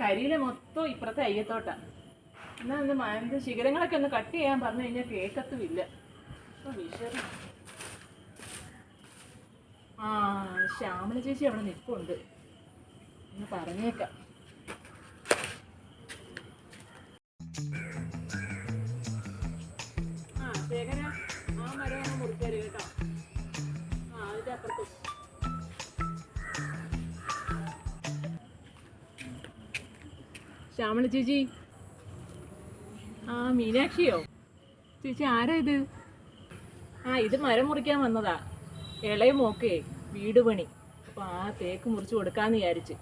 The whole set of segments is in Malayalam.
കരിയില മൊത്തം ഇപ്പുറത്തെ അയ്യത്തോട്ടാ. എന്നാ ഒന്ന് മ- എന്ത് ശിഖരങ്ങളൊക്കെ ഒന്ന് കട്ട് ചെയ്യാൻ പറഞ്ഞു കഴിഞ്ഞാൽ കേക്കത്തുമില്ല. ആ ശ്യാമല ചേച്ചി അവിടെ നിൽപ്പുണ്ട്. ഒന്ന് പറഞ്ഞേക്കാം. ശേഖര ആ മരം മുറിക്കരുത് കേട്ടോ. ആ അതിന്റെ അപ്പുറത്ത്. ശ്യാമള ചേച്ചി. ആ മീനാക്ഷിയോ? ചേച്ചി ആരാ ഇത്? ആ ഇത് മരം മുറിക്കാൻ വന്നതാ. ഇളയ മോക്കേ വീട് പണി. അപ്പൊ ആ തേക്ക് മുറിച്ച് കൊടുക്കാന്ന് വിചാരിച്ച്.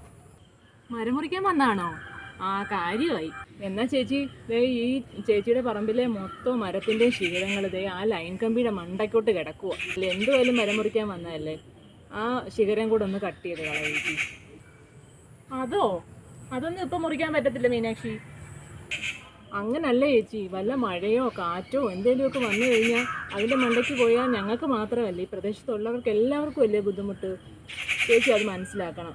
മരം മുറിക്കാൻ വന്നാണോ? ആ കാര്യമായി. എന്നാ ചേച്ചി ഈ ചേച്ചിയുടെ പറമ്പിലെ മൊത്തം മരത്തിന്റെ ശിഖരങ്ങൾ ദേ ആ ലൈൻ കമ്പിയുടെ മണ്ടയ്ക്കോട്ട് കിടക്കുക അല്ല എന്തുമായാലും മരം മുറിക്കാൻ വന്നതല്ലേ? ആ ശിഖരം കൂടെ ഒന്ന് കട്ട് ചെയ്ത് കളയാ ചേച്ചി. അതോ? അതൊന്നും ഇപ്പൊ മുറിക്കാൻ പറ്റത്തില്ല മീനാക്ഷി. അങ്ങനല്ല ചേച്ചി വല്ല മഴയോ കാറ്റോ എന്തെങ്കിലുമൊക്കെ വന്നു കഴിഞ്ഞാൽ അതിന്റെ മണ്ടയ്ക്ക് പോയാൽ ഞങ്ങൾക്ക് മാത്രമല്ല ഈ പ്രദേശത്തുള്ളവർക്ക് എല്ലാവർക്കും അല്ലേ ബുദ്ധിമുട്ട്? ചേച്ചി അത് മനസ്സിലാക്കണം.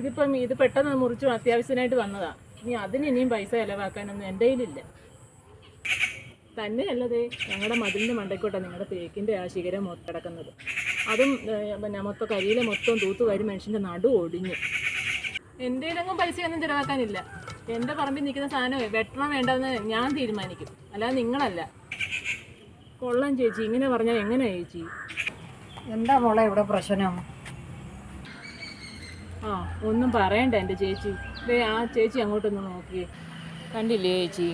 ഇതിപ്പം ഇത് പെട്ടെന്ന് മുറിച്ചു അത്യാവശ്യത്തിനായിട്ട് വന്നതാ. ഇനി അതിന് ഇനിയും പൈസ ചിലവാക്കാനൊന്നും എന്റെ കയ്യിലില്ല. തന്നെയല്ലതേ ഞങ്ങളുടെ മതിലിന്റെ മണ്ടയ്ക്കോട്ടെ നിങ്ങളുടെ തേക്കിന്റെ ആ ശിഖരം കിടക്കുന്നത്. അതും പിന്നെ മൊത്തം കരിയിലെ മൊത്തം തൂത്തുകാരി മനുഷ്യന്റെ നടു ഒടിഞ്ഞു. എന്റെ കയ്യിലെങ്ങും പൈസയൊന്നും ചിലവാക്കാനില്ല. എന്റെ പറമ്പിൽ നിൽക്കുന്ന സാധനം വെട്ടണം വേണ്ടെന്ന് ഞാൻ തീരുമാനിക്കും. അല്ലാതെ നിങ്ങളല്ല. കൊള്ളം ചേച്ചി. ഇങ്ങനെ പറഞ്ഞാൽ എങ്ങനെയാ ചേച്ചി? എന്താ മോളെ ഇവിടെ പ്രശ്നം? ആ ഒന്നും പറയണ്ട എന്റെ ചേച്ചി. ദേ ആ ചേച്ചി അങ്ങോട്ടൊന്ന് നോക്കിയേ. കണ്ടില്ലേ ചേച്ചി?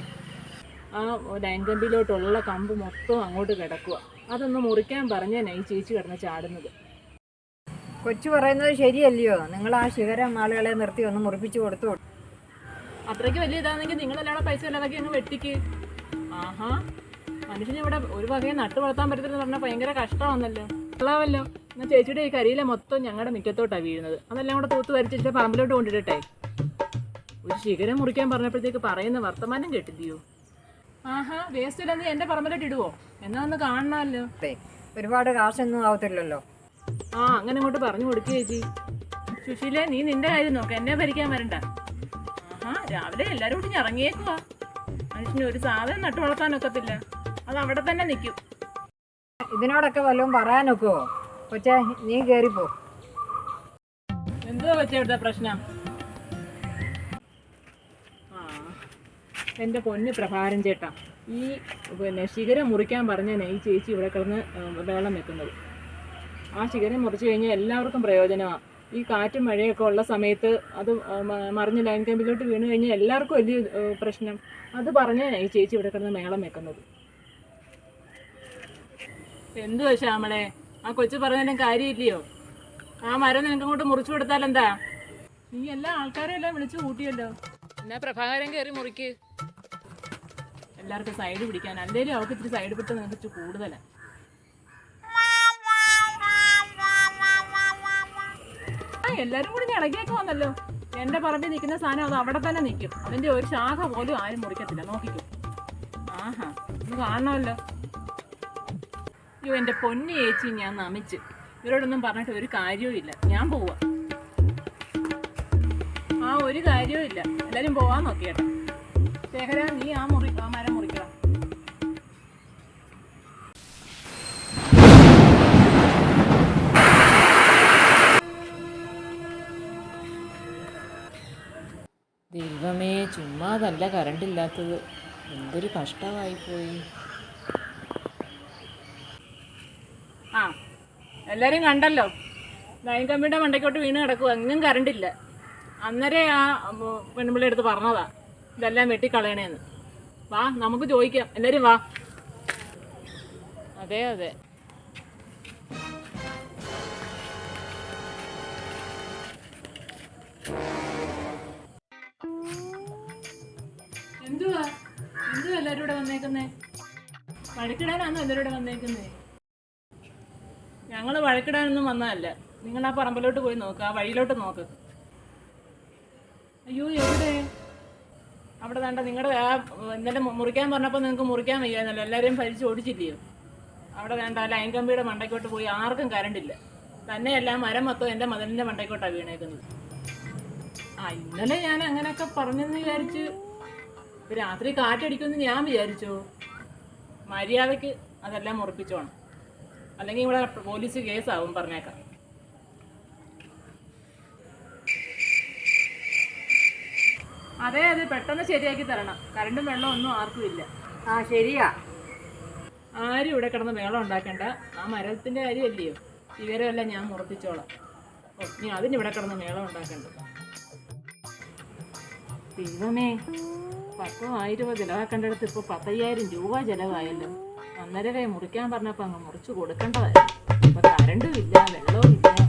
ആ ലൈൻ കമ്പിയിലോട്ടുള്ള കമ്പ് മൊത്തം അങ്ങോട്ട് കിടക്കുക അതൊന്ന് മുറിക്കാൻ പറഞ്ഞാ ഈ ചേച്ചി കിടന്ന് ചാടുന്നത്. കൊച്ചു പറയുന്നത് ശരിയല്ലയോ? നിങ്ങൾ ആ ശിഖരം ആളുകളെ നിർത്തി ഒന്ന് മുറിപ്പിച്ചു കൊടുത്തു. അത്രയ്ക്ക് വലിയ ഇതാണെങ്കിൽ നിങ്ങളല്ലാതെ പൈസ ഇല്ലാതൊക്കെ അങ്ങ് വെട്ടിക്ക്. ആഹാ. മനുഷ്യന് ഇവിടെ ഒരു വകയെ നട്ടു വളർത്താൻ പറ്റത്തില്ലെന്ന് പറഞ്ഞാൽ ഭയങ്കര കഷ്ടമാണല്ലോ കൊള്ളാമല്ലോ. എന്നാൽ ചേച്ചിയുടെ ഈ കരിയിലെ മൊത്തം ഞങ്ങളുടെ മുറ്റത്തോട്ടാണ് വീഴുന്നത്. അതെല്ലാം കൂടെ തൂത്ത് വരച്ചിട്ട് പറമ്പിലോട്ട് കൊണ്ടിടട്ടെ. ഒരു ശിഖരം മുറിക്കാൻ പറഞ്ഞപ്പോഴത്തേക്ക് പറയുന്ന വർത്തമാനം കേട്ടില്ലയോ? ആഹാ വേസ്റ്റ് ഇല്ലെന്ന് എന്റെ പറമ്പിലോട്ട് ഇടുവോ? എന്നാ ഒന്ന് കാണണമല്ലോ. ഒരുപാട് കാശൊന്നും ആവത്തില്ലല്ലോ. ആ അങ്ങനെ ഇങ്ങോട്ട് പറഞ്ഞു കൊടുക്കുക ചേച്ചി. സുശീല നീ നിന്റെ കാര്യം നോക്ക. എന്നെ ഭരിക്കാൻ വരണ്ട. ആഹാ രാവിലെ എല്ലാരും കൂടി ഇറങ്ങിയേക്കുവാ മനുഷ്യന് ഒരു സാധനം നട്ടു വളർത്താനൊക്കത്തില്ല അത് അവിടെ തന്നെ നിൽക്കും ഇതിനോടൊക്കെ വല്ലതും പറയാനൊക്കുവോ? കൊച്ചേ നീ കയറിപ്പോ എന്തുവാ വെച്ച ഇവിടുത്തെ പ്രശ്നം? ആ എന്റെ പൊന്ന് പ്രഭാരം ചേട്ടാ. ഈ പിന്നെ ശിഖരം മുറിക്കാൻ പറഞ്ഞാണ് ഈ ചേച്ചി ഇവിടെ കിടന്ന് വെള്ളം വെക്കുന്നത്. ആ ശിഖരം മുറിച്ച് കഴിഞ്ഞാൽ എല്ലാവർക്കും പ്രയോജനമാണ് ഈ കാറ്റും മഴയൊക്കെ ഉള്ള സമയത്ത് അത് മറിഞ്ഞ് ലൈൻ കമ്പിലോട്ട് വീണ് കഴിഞ്ഞാൽ എല്ലാവർക്കും വലിയ പ്രശ്നം. അത് പറഞ്ഞ് ഈ ചേച്ചി ഇവിടെ കിടന്ന് മേളം വെക്കുന്നത്. എന്തുവാ ശ്യാമളെ? ആ കൊച്ചു പറഞ്ഞാലും കാര്യമില്ലയോ? ആ മരം നിനക്ക് അങ്ങോട്ട് മുറിച്ചു കൊടുത്താൽ എന്താ? നീ എല്ലാ ആൾക്കാരെയും എല്ലാം വിളിച്ചു കൂട്ടിയല്ലോ. എന്നാ പ്രഭാകരൻ കയറി മുറിക്ക്. എല്ലാവർക്കും സൈഡ് പിടിക്കാൻ. അല്ലേലും അവൾക്ക് ഇത്തിരി സൈഡ് പിട്ട് നിനക്ക് ഇച്ചിരി എല്ലാരും കൂടി ഇളകിയൊക്കെ വന്നല്ലോ. എന്റെ പറമ്പിൽ നിൽക്കുന്ന സാധനം അത് അവിടെ തന്നെ നിൽക്കും. അതിന്റെ ഒരു ശാഖ പോലും ആരും മുറിക്കത്തില്ല. നോക്കിക്കും. ആഹാ ഒന്ന് കാണണമല്ലോ. അയ്യോ എന്റെ പൊന്നു ചേച്ചി ഞാൻ നമിച്ച്. ഇവരോടൊന്നും പറഞ്ഞിട്ട് ഒരു കാര്യവും ഇല്ല. ഞാൻ പോവാ. ആ ഒരു കാര്യവും ഇല്ല. എല്ലാരും പോവാൻ നോക്കിയേട്ടാ. ശേഖര നീ ആ മുറി ചുമ്മാതല്ല കറണ്ട് ഇല്ലാത്തത്. എന്തൊരു കഷ്ടമായി പോയി ആ എല്ലാരും കണ്ടല്ലോ? ലൈൻ കമ്പിയുടെ മണ്ടയ്ക്കോട്ട് വീണ് കിടക്കുക എങ്ങും കറണ്ട് ഇല്ല. അന്നേരെ ആ പെൺപിള്ളി എടുത്ത് പറഞ്ഞതാ. ഇതെല്ലാം വെട്ടിക്കളയണേന്ന്. വാ നമുക്ക് ചോദിക്കാം. എല്ലാരും വാ. അതെ അതെ. എന്തുവാ ഇവിടെ വന്നേക്കുന്നേ? വഴക്കിടാനാണോ എല്ലാരും ഇവിടെ വന്നേക്കുന്നേ? ഞങ്ങൾ വഴക്കിടാനൊന്നും വന്നതല്ല. നിങ്ങൾ ആ പറമ്പിലോട്ട് പോയി നോക്ക് ആ വഴിയിലോട്ട് നോക്ക്. അയ്യോ എവിടെ? അവിടെ വേണ്ട നിങ്ങളുടെ ആ ഇന്നലെ മുറിക്കാൻ പറഞ്ഞപ്പോൾ നിങ്ങൾക്ക് മുറിക്കാൻ വയ്യാന്നല്ലോ. എല്ലാവരെയും ഭരിച്ച് ഓടിച്ചില്ലയോ? അവിടെ വേണ്ട ലൈൻ കമ്പിയുടെ മണ്ടയ്ക്കോട്ട് പോയി ആർക്കും കരണ്ടില്ല തന്നെയല്ല മരം മൊത്തം എന്റെ മതിലിന്റെ മണ്ടയ്ക്കോട്ടാണ് വീണേക്കുന്നത്. ആ ഇന്നലെ ഞാൻ അങ്ങനെയൊക്കെ പറഞ്ഞെന്ന് വിചാരിച്ച് രാത്രി കാറ്റടിക്കുമെന്ന് ഞാൻ വിചാരിച്ചു. മര്യാദയ്ക്ക് അതെല്ലാം ഉറപ്പിച്ചോണം. അല്ലെങ്കിൽ ഇവിടെ പോലീസ് കേസാവും പറഞ്ഞേക്കാം. അതെ അതെ പെട്ടെന്ന് ശരിയാക്കി തരണം. കറണ്ടും വെള്ളം ഒന്നും ആർക്കും ഇല്ല. ആ ശരിയാ. ആരും ഇവിടെ കിടന്ന് വേളം ഉണ്ടാക്കണ്ട. ആ മരത്തിന്റെ കാര്യമല്ലയോ? ഇവരെല്ലാം ഞാൻ മുറപ്പിച്ചോളാം ഓ അതിന് ഇവിടെ കിടന്ന് മേളം ഉണ്ടാക്കണ്ട. ദൈവമേ. പത്തോ ആയിരമോ ചിലവാക്കേണ്ടടുത്ത് ഇപ്പോൾ പത്തയ്യായിരം രൂപ ചിലവായല്ലോ. അന്നേരവേ മുറിക്കാൻ പറഞ്ഞപ്പോൾ അങ്ങ് മുറിച്ച് കൊടുക്കേണ്ടതായിരുന്നു ഇപ്പൊ കരണ്ടും ഇല്ല വെള്ളവും ഇല്ല.